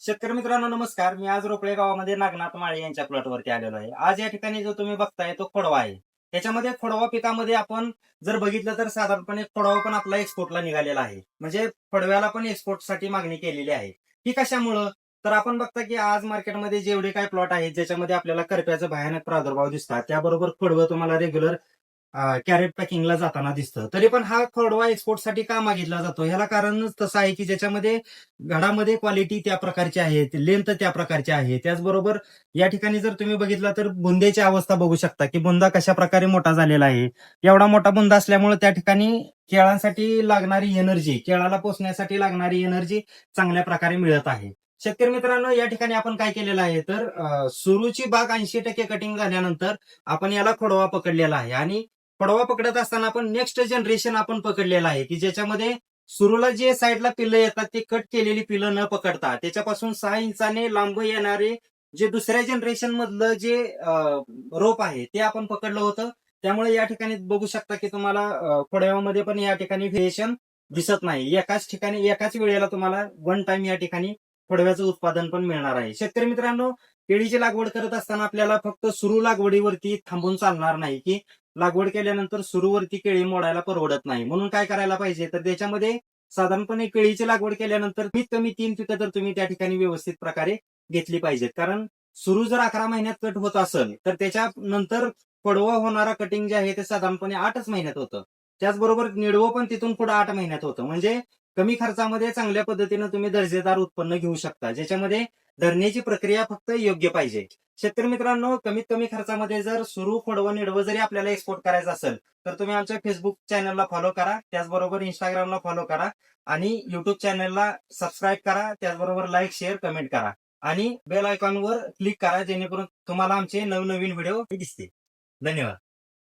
शेतकरी मित्रांनो नमस्कार. मी आज रोपळे गावामध्ये नागनाथ माळे यांच्या प्लॉटवरती आलेलो आहे. आज या ठिकाणी जो तुम्ही बघताय तो खोडवा आहे. त्याच्यामध्ये खोडवा पिकामध्ये आपण जर बघितलं तर साधारणपणे खोडवा पण आपला एक्सपोर्टला निघालेला आहे. म्हणजे खोडव्याला पण एक्सपोर्टसाठी मागणी केलेली आहे. ही कशामुळं? तर आपण बघता की आज मार्केटमध्ये जेवढे काही प्लॉट आहेत ज्याच्यामध्ये आपल्याला करप्याचा भयानक प्रादुर्भाव दिसतात त्याबरोबर खोडवं तुम्हाला रेग्युलर कॅरेट पॅकिंगला जाताना दिसतं. तरी पण हा खोडवा एक्सपोर्टसाठी का मागितला जातो? ह्याला कारणच तसं आहे की ज्याच्यामध्ये घडामध्ये क्वालिटी त्या प्रकारची आहे लेंथ त्या प्रकारची आहे. त्याचबरोबर या ठिकाणी जर तुम्ही बघितला तर बुंदेची अवस्था बघू शकता की बुंदा कशा प्रकारे मोठा झालेला आहे. एवढा मोठा बुंदा असल्यामुळे त्या ठिकाणी केळांसाठी लागणारी एनर्जी केळाला पोचण्यासाठी लागणारी एनर्जी चांगल्या प्रकारे मिळत आहे. शेतकरी मित्रांनो या ठिकाणी आपण काय केलेलं आहे तर सुरूची बाग ऐंशी टक्के कटिंग झाल्यानंतर आपण याला खोडवा पकडलेला आहे. आणि पडवा पकडत असताना आपण नेक्स्ट जनरेशन आपण पकडलेलं आहे की ज्याच्यामध्ये सुरूला जे साईडला पिल्लं येतात ते कट केलेली पिलं न पकडता त्याच्यापासून सहा इंचाने लांब येणारे जे दुसऱ्या जनरेशन मधलं जे रोप आहे ते आपण पकडलं होतं. त्यामुळे या ठिकाणी बघू शकता की तुम्हाला अं, खोडव्यामध्ये पण या ठिकाणी व्हेरिएशन दिसत नाही. एकाच ठिकाणी एकाच वेळेला तुम्हाला वन टाइम या ठिकाणी खोडव्याचं उत्पादन पण मिळणार आहे. शेतकरी मित्रांनो केळीची लागवड करत असताना आपल्याला फक्त सुरू लागवडीवरती थांबून चालणार नाही की लागवड केल्यानंतर सुरूवरती केळी मोडायला परवडत नाही. म्हणून काय करायला पाहिजे? तर त्याच्यामध्ये साधारणपणे केळीची लागवड केल्यानंतर कमीत कमी तीन पिकं तर तुम्ही त्या ठिकाणी व्यवस्थित प्रकारे घेतली पाहिजेत. कारण सुरू जर अकरा महिन्यात कट होत असेल तर त्याच्यानंतर पडवं होणारा कटिंग जे आहे ते साधारणपणे आठच महिन्यात होतं. त्याचबरोबर निडवं पण तिथून पुढे आठ महिन्यात होतं. म्हणजे कमी खर्चामध्ये चांगल्या पद्धतीनं तुम्ही दर्जेदार उत्पन्न घेऊ शकता. ज्याच्यामध्ये धरण्याची प्रक्रिया फक्त योग्य पाहिजे. शेतकरी मित्रांनो कमीत कमी खर्चामध्ये जर सुरू खोडवं निडवं जरी आपल्याला एक्सपोर्ट करायचं असेल तर तुम्ही आमच्या फेसबुक चॅनलला फॉलो करा. त्याचबरोबर इंस्टाग्रामला फॉलो करा. आणि युट्यूब चॅनलला सबस्क्राईब करा. त्याचबरोबर लाईक शेअर कमेंट करा. आणि बेल आयकॉनवर क्लिक करा जेणेकरून तुम्हाला आमचे नवनवीन व्हिडिओ दिसतील. धन्यवाद.